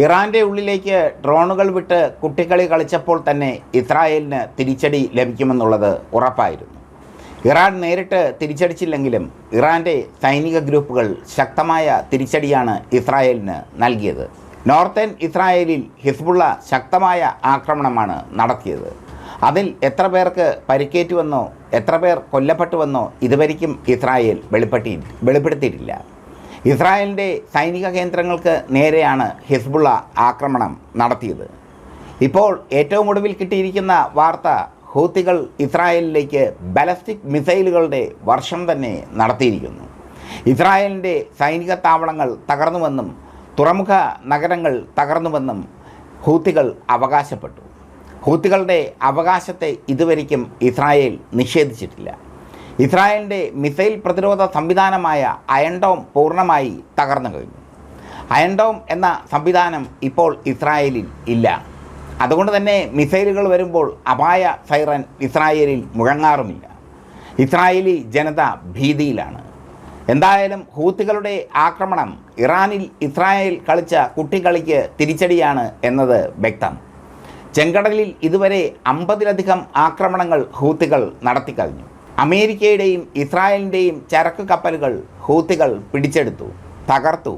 ഇറാന്റെ ഉള്ളിലേക്ക് ഡ്രോണുകൾ വിട്ട് കുട്ടികളി കളിച്ചപ്പോൾ തന്നെ ഇസ്രായേലിന് തിരിച്ചടി ലഭിക്കുമെന്നുള്ളത് ഉറപ്പായിരുന്നു. ഇറാൻ നേരിട്ട് തിരിച്ചടിച്ചില്ലെങ്കിലും ഇറാന്റെ സൈനിക ഗ്രൂപ്പുകൾ ശക്തമായ തിരിച്ചടിയാണ് ഇസ്രായേലിന് നൽകിയത്. നോർത്തേൺ ഇസ്രായേലിൽ ഹിസ്ബുള്ള ശക്തമായ ആക്രമണമാണ് നടത്തിയത്. അതിൽ എത്ര പേർക്ക് പരിക്കേറ്റുവെന്നോ എത്ര പേർ കൊല്ലപ്പെട്ടുവെന്നോ ഇതുവരെയ്ക്കും ഇസ്രായേൽ വെളിപ്പെട്ടി വെളിപ്പെടുത്തിയിട്ടില്ല. ഇസ്രായേലിന്റെ സൈനിക കേന്ദ്രങ്ങൾക്ക് നേരെയാണ് ഹിസ്ബുള്ള ആക്രമണം നടത്തിയത്. ഇപ്പോൾ ഏറ്റവും ഒടുവിൽ കിട്ടിയിരിക്കുന്ന വാർത്ത ഹൂത്തികൾ ഇസ്രായേലിലേക്ക് ബലസ്റ്റിക് മിസൈലുകളുടെ വർഷം തന്നെ നടത്തിയിരിക്കുന്നു. ഇസ്രായേലിന്റെ സൈനിക താവളങ്ങൾ തകർന്നുവെന്നും തുറമുഖ നഗരങ്ങൾ തകർന്നുവെന്നും ഹൂത്തികൾ അവകാശപ്പെട്ടു. ഹൂത്തികളുടെ അവകാശത്തെ ഇതുവരെയ്ക്കും ഇസ്രായേൽ നിഷേധിച്ചിട്ടില്ല. ഇസ്രായേലിന്റെ മിസൈൽ പ്രതിരോധ സംവിധാനമായ അയൺഡോം പൂർണമായി തകർന്നു കഴിഞ്ഞു. അയൺഡോം എന്ന സംവിധാനം ഇപ്പോൾ ഇസ്രായേലിൽ ഇല്ല. അതുകൊണ്ട് തന്നെ മിസൈലുകൾ വരുമ്പോൾ അപായ സൈറൻ ഇസ്രായേലിൽ മുഴങ്ങാറുമില്ല. ഇസ്രായേലി ജനത ഭീതിയിലാണ്. എന്തായാലും ഹൂത്തികളുടെ ആക്രമണം ഇറാനിൽ ഇസ്രായേൽ കളിച്ച കുട്ടികളിക്ക് തിരിച്ചടിയാണ് എന്നത് വ്യക്തം. ചെങ്കടലിൽ ഇതുവരെ അമ്പതിലധികം ആക്രമണങ്ങൾ ഹൂത്തികൾ നടത്തിക്കഴിഞ്ഞു. അമേരിക്കയുടെയും ഇസ്രായേലിന്റെയും ചരക്ക് കപ്പലുകൾ ഹൂത്തികൾ പിടിച്ചെടുത്തു തകർത്തു.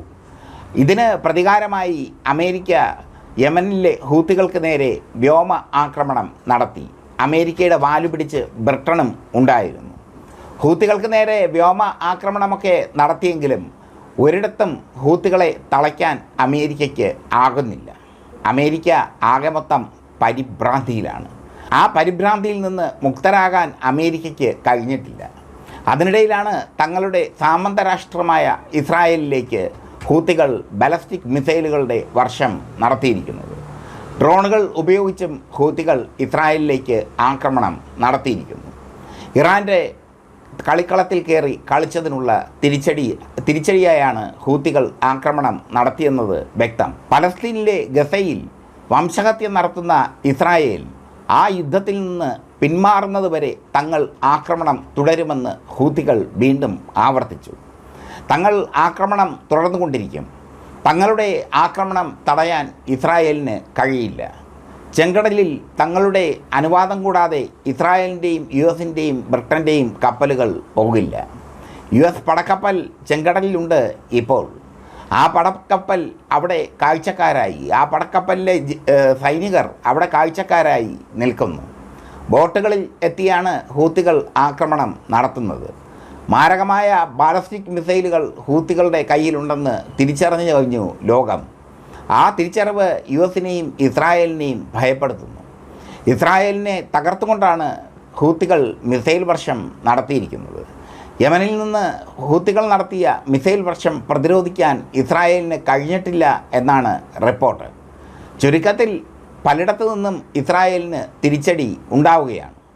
ഇതിന് പ്രതികാരമായി അമേരിക്ക യമനിലെ ഹൂത്തികൾക്ക് നേരെ വ്യോമ ആക്രമണം നടത്തി. അമേരിക്കയുടെ വാലു പിടിച്ച് ബ്രിട്ടനും ഉണ്ടായിരുന്നു. ഹൂത്തികൾക്ക് നേരെ വ്യോമ ആക്രമണമൊക്കെ നടത്തിയെങ്കിലും ഒരിടത്തും ഹൂത്തികളെ തളയ്ക്കാൻ അമേരിക്കയ്ക്ക് ആകുന്നില്ല. അമേരിക്ക ആകെ മൊത്തം പരിഭ്രാന്തിയിലാണ്. ആ പരിഭ്രാന്തിയിൽ നിന്ന് മുക്തരാകാൻ അമേരിക്കയ്ക്ക് കഴിഞ്ഞിട്ടില്ല. അതിനിടയിലാണ് തങ്ങളുടെ സാമന്ത രാഷ്ട്രമായ ഇസ്രായേലിലേക്ക് ഹൂത്തികൾ ബലസ്റ്റിക് മിസൈലുകളുടെ വർഷം നടത്തിയിരിക്കുന്നത്. ഡ്രോണുകൾ ഉപയോഗിച്ചും ഹൂത്തികൾ ഇസ്രായേലിലേക്ക് ആക്രമണം നടത്തിയിരിക്കുന്നു. ഇറാന്റെ കളിക്കളത്തിൽ കയറി കളിച്ചതിനുള്ള തിരിച്ചടി തിരിച്ചടിയായാണ് ഹൂത്തികൾ ആക്രമണം നടത്തിയെന്നത് വ്യക്തം. പലസ്തീനിലെ ഗസയിൽ വംശഹത്യ നടത്തുന്ന ഇസ്രായേൽ ആ യുദ്ധത്തിൽ നിന്ന് പിന്മാറുന്നത് വരെ തങ്ങൾ ആക്രമണം തുടരുമെന്ന് ഹൂത്തികൾ വീണ്ടും ആവർത്തിച്ചു. തങ്ങൾ ആക്രമണം തുടർന്നുകൊണ്ടിരിക്കും. തങ്ങളുടെ ആക്രമണം തടയാൻ ഇസ്രായേലിന് കഴിയില്ല. ചെങ്കടലിൽ തങ്ങളുടെ അനുവാദം കൂടാതെ ഇസ്രായേലിന്റെയും യു എസിന്റെയും ബ്രിട്ടന്റെയും കപ്പലുകൾ പോകില്ല. യു എസ് പടക്കപ്പൽ ചെങ്കടലിലുണ്ട് ഇപ്പോൾ. ആ പടക്കപ്പൽ അവിടെ കാഴ്ചക്കാരായി. ആ പടക്കപ്പലിലെ സൈനികർ അവിടെ കാഴ്ചക്കാരായി നിൽക്കുന്നു. ബോട്ടുകളിൽ എത്തിയാണ് ഹൂത്തികൾ ആക്രമണം നടത്തുന്നത്. മാരകമായ ബാലസ്റ്റിക് മിസൈലുകൾ ഹൂത്തികളുടെ കയ്യിലുണ്ടെന്ന് തിരിച്ചറിഞ്ഞു കഴിഞ്ഞു ലോകം. ആ തിരിച്ചറിവ് യു എസിനെയും ഇസ്രായേലിനെയും ഭയപ്പെടുത്തുന്നു. ഇസ്രായേലിനെ തകർത്തുകൊണ്ടാണ് ഹൂത്തികൾ മിസൈൽ വർഷം നടത്തിയിരിക്കുന്നത്. യമനിൽ നിന്ന് ഹൂത്തികൾ നടത്തിയ മിസൈൽ വർഷം പ്രതിരോധിക്കാൻ ഇസ്രായേലിന് കഴിഞ്ഞിട്ടില്ല എന്നാണ് റിപ്പോർട്ട്. ചുരുക്കത്തിൽ പലയിടത്തു നിന്നും ഇസ്രായേലിന് തിരിച്ചടി ഉണ്ടാവുകയാണ്.